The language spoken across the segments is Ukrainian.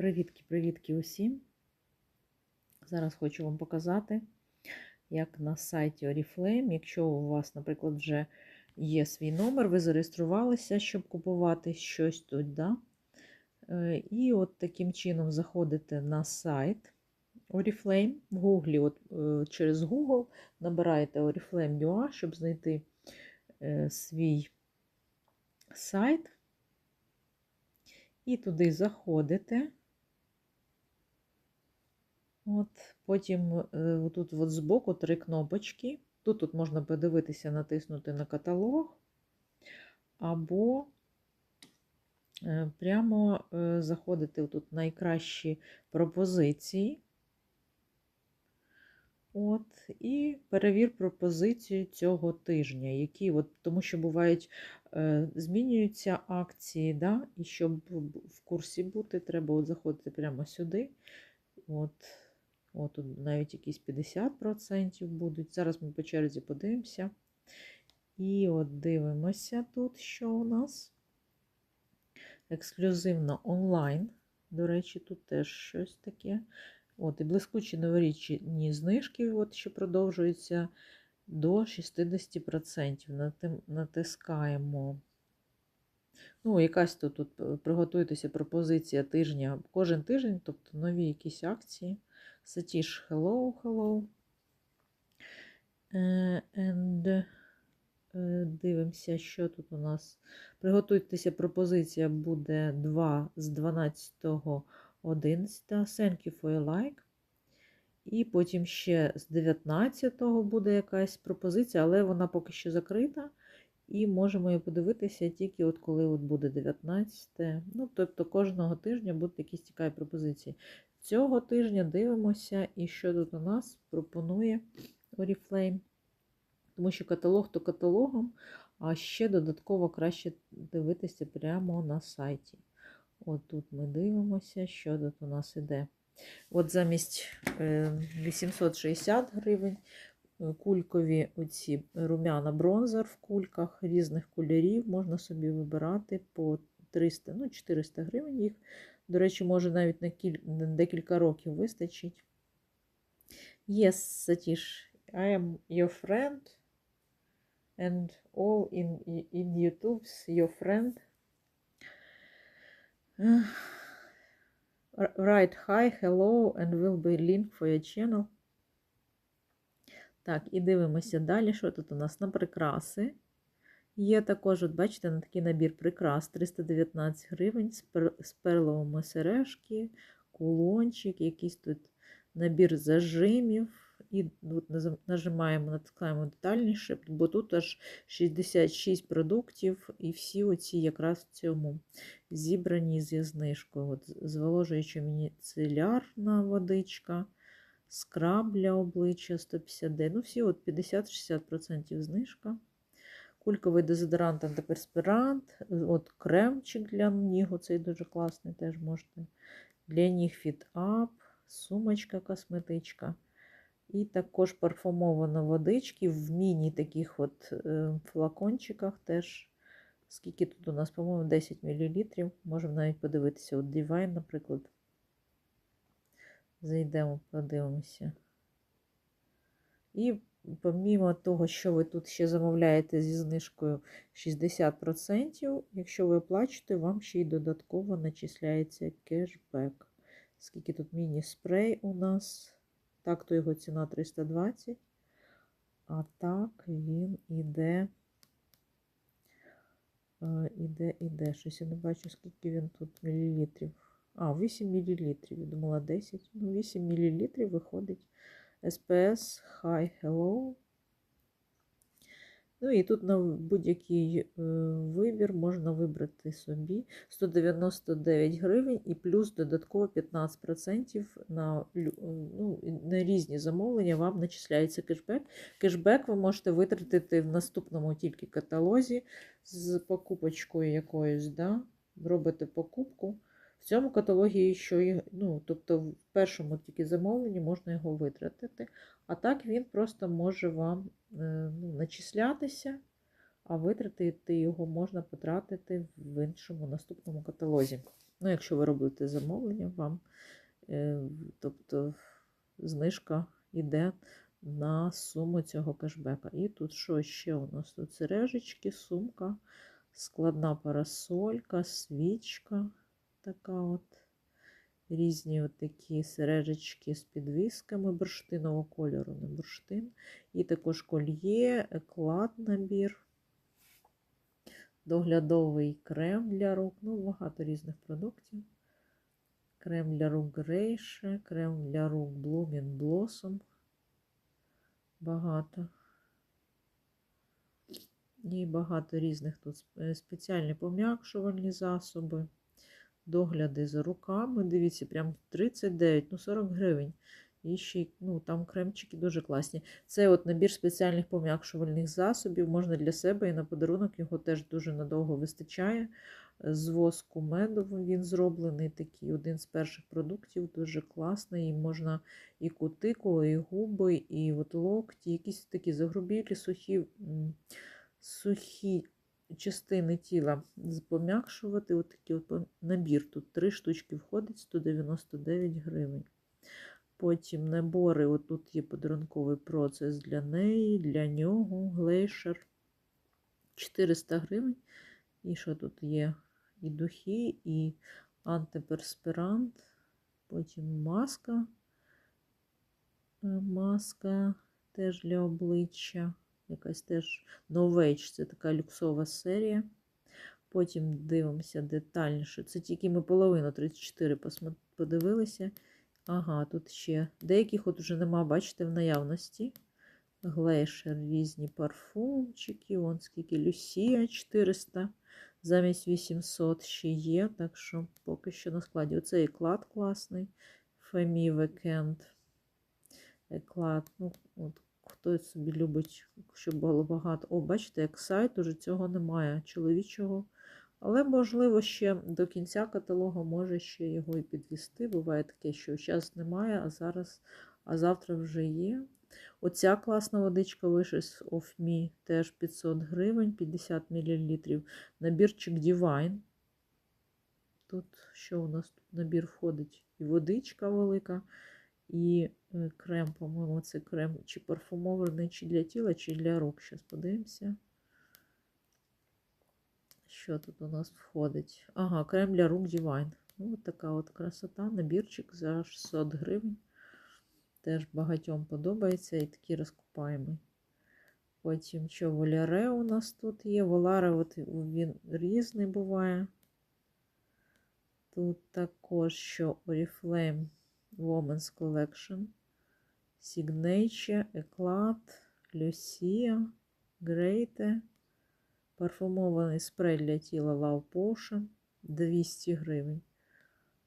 Привітки-привітки усім! Зараз хочу вам показати, як на сайті Oriflame, якщо у вас, наприклад, вже є свій номер, ви зареєструвалися, щоб купувати щось тут. Да? Е, І от таким чином заходите на сайт Oriflame в Гуглі, от е, через Google набираєте Oriflame.ua, щоб знайти е, свій сайт. І туди заходите. От, Потім е, тут от збоку три кнопочки. Тут, тут можна подивитися, натиснути на каталог, або е, прямо е, заходити тут найкращі пропозиції. От, І перевір пропозицію цього тижня, які, от, тому що бувають, змінюються акції, да? і щоб в курсі бути, треба от заходити прямо сюди. От, от тут навіть якісь 50% будуть. Зараз ми по черзі подивимося. І от дивимося тут, що у нас. Ексклюзивно онлайн. До речі, тут теж щось таке. От, І блискучі новорічні знижки, от, що продовжуються до 60%. Натискаємо. Ну, якась тут, тут приготуйтеся пропозиція тижня. Кожен тиждень, тобто нові якісь акції. Сатіш hello, hello. And дивимося, що тут у нас. Приготуйтеся, пропозиція буде 2 з 12 11. Thank you for your like. І потім ще з 19-го буде якась пропозиція, але вона поки що закрита. І можемо її подивитися тільки от коли от буде 19. Ну, тобто кожного тижня будуть якісь цікаві пропозиції. Цього тижня дивимося, і що тут у нас пропонує Oriflame. Тому що каталог то каталогом, а ще додатково краще дивитися прямо на сайті. От тут ми дивимося, що тут у нас іде. От замість 860 гривень кулькові оці румяна бронзер в кульках різних кольорів. Можна собі вибирати по 300, ну 400 гривень їх. До речі, може навіть на, кіль... декілька років вистачить. Yes, Satish, I am your friend. And all in, in YouTube's your friend. Write hi, hello, and will be link for your channel. Так, і дивимося далі, що тут у нас на прикраси. Є також, от бачите, на такий набір прикрас 319 гривень з, перловими сережки, кулончик, якийсь тут набір зажимів. І от нажимаємо, натискаємо детальніше, бо тут аж 66 продуктів, і всі оці якраз в цьому зібрані зі знижкою. От Зволожуюча мініцелярна водичка, скраб для обличчя 150D. Ну, всі от 50-60% знижка. Кульковий дезодорант, антиперспірант, от кремчик для ніг, цей дуже класний, теж можете. Для ніг фіт-ап, сумочка, косметичка. І також парфумовано водички в міні таких от флакончиках теж. Скільки тут у нас, по-моєму, 10 мл. Можемо навіть подивитися. От Divine, наприклад. Зайдемо, подивимося. І помімо того, що ви тут ще замовляєте зі знижкою 60%, якщо ви оплачуєте, вам ще й додатково начисляється кешбек. Скільки тут міні-спрей у нас? Так, то його ціна 320. А так він іде, іде, іде. Щось я не бачу, скільки він тут мілілітрів. А, 8 мілілітрів. Я думала 10. Ну, 8 мілілітрів виходить. SPS Hi Hello. Ну і тут на будь-який вибір можна вибрати собі 199 гривень і плюс додатково 15% на ну, на різні замовлення вам начисляється кешбек. Кешбек ви можете витратити в наступному тільки каталозі з покупочкою якоюсь. да? Робите покупку. В цьому каталогі, що ну, тобто в першому тільки замовленні можна його витратити, а так він просто може вам ну, начислятися, а витратити його можна потратити в іншому наступному каталозі. Ну, якщо ви робите замовлення, вам, е, тобто знижка йде на суму цього кешбека. І тут що ще у нас? Тут сережечки, сумка, складна парасолька, свічка, така от. Різні от такі сережечки з підвісками бурштинового кольору, не бурштин. І також кольє, еклад набір, доглядовий крем для рук. Ну, багато різних продуктів. Крем для рук Грейше, крем для рук Blooming Blossom. Багато. І багато різних тут спеціальні пом'якшувальні засоби догляди за руками. Дивіться, прям 39, ну 40 гривень. І ще ну, там кремчики дуже класні. Це от набір спеціальних пом'якшувальних засобів. Можна для себе і на подарунок його теж дуже надовго вистачає. З воску меду він зроблений такий один з перших продуктів, дуже класний. І можна і кутикулу, і губи, і от локті, якісь такі загрубілі, сухі, сухі частини тіла пом'якшувати. От такий от набір. Тут три штучки входить, 199 гривень. Потім набори, от тут є подарунковий процес для неї, для нього, глейшер 400 гривень. І що тут є? І духи, і антиперспірант, потім маска. Е, Маска теж для обличчя. Якась теж Novage, це така люксова серія. Потім дивимося детальніше. Це тільки ми половину 34 подивилися. Ага, тут ще деяких от вже нема, бачите, в наявності. Глейшер, різні парфумчики. Вон скільки Люсія 400. Замість 800 ще є, так що поки що на складі. Оцей еклад класний. Фемі Weekend. Еклад. Ну, от, хто собі любить, щоб було багато. О, бачите, як сайт, уже цього немає чоловічого. Але, можливо, ще до кінця каталогу може ще його і підвести. Буває таке, що зараз немає, а зараз, а завтра вже є. Оця класна водичка Wishes of Me теж 500 гривень, 50 мл. Набірчик Divine. Тут що у нас тут набір входить? І водичка велика, і е, крем, по-моєму, це крем чи парфумований, чи для тіла, чи для рук. Зараз подивимося. Що тут у нас входить? Ага, крем для рук Divine. Ну, от така от красота. Набірчик за 600 гривень. Теж багатьом подобається і такий розкупаємий. Потім що Воляре у нас тут є. Воларе, от він різний буває. Тут також що Oriflame Women's Collection, Signature, Eclat, Lucia, Great, парфумований спрей для тіла Love Potion 200 гривень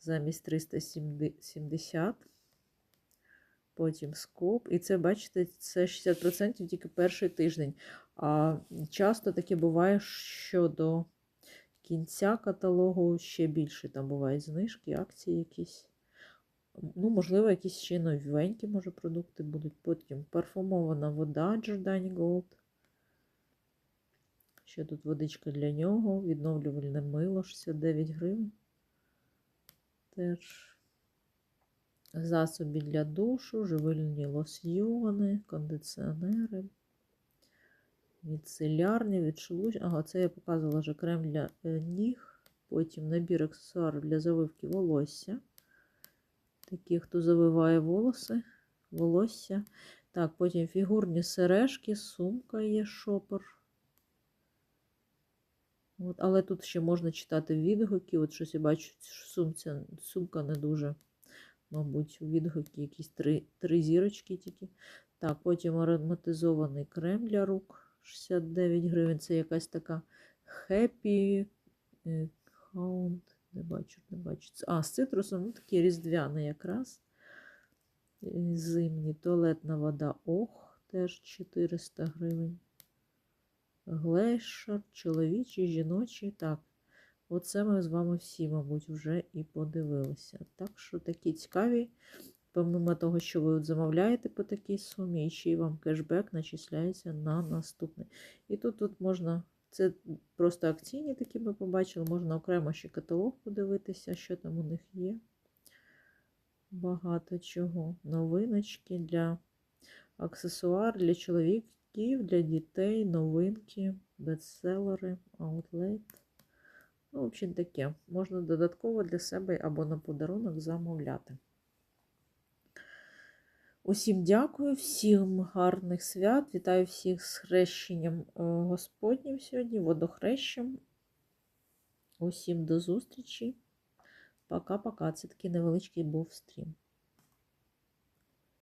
замість 370. Потім скоп. І це, бачите, це 60% тільки перший тиждень. А часто таке буває, що до кінця каталогу ще більше там бувають знижки, акції якісь. Ну, можливо, якісь ще новенькі, може, продукти будуть. Потім парфумована вода Giordani Gold. Ще тут водичка для нього, відновлювальне мило 69 гривень. Теж засоби для душу, живильні лосьйони, кондиціонери, міцелярні, відшелуч. Ага, це я показувала вже крем для е, ніг. Потім набір аксесуарів для завивки волосся. Такі, хто завиває волоси, волосся. Так, потім фігурні сережки, сумка є шопер. От, але тут ще можна читати відгуки. От щось я бачу, сумця, сумка не дуже, мабуть, відгуки, якісь три, три зірочки тільки. Так, потім ароматизований крем для рук 69 гривень. Це якась така Happy е, Hound. Не бачу, не бачу. А, з цитрусом, ну такий різдвяний якраз. Е, Зимній туалетна вода Ох, теж 400 гривень. Глейшер, чоловічий, жіночий. Так, оце ми з вами всі, мабуть, вже і подивилися. Так що такі цікаві помимо того, що ви замовляєте по такій сумі, ще й вам кешбек начисляється на наступний. І тут, тут можна, це просто акційні такі ми побачили, можна окремо ще каталог подивитися, що там у них є. Багато чого. Новиночки для аксесуар для чоловіків, для дітей, новинки, бестселери, аутлет. Ну, в общем, таке. Можна додатково для себе або на подарунок замовляти. Усім дякую, всім гарних свят. Вітаю всіх з хрещенням е, Господнім сьогодні, водохрещем. Усім до зустрічі. Пока-пока. Це такий невеличкий був стрім.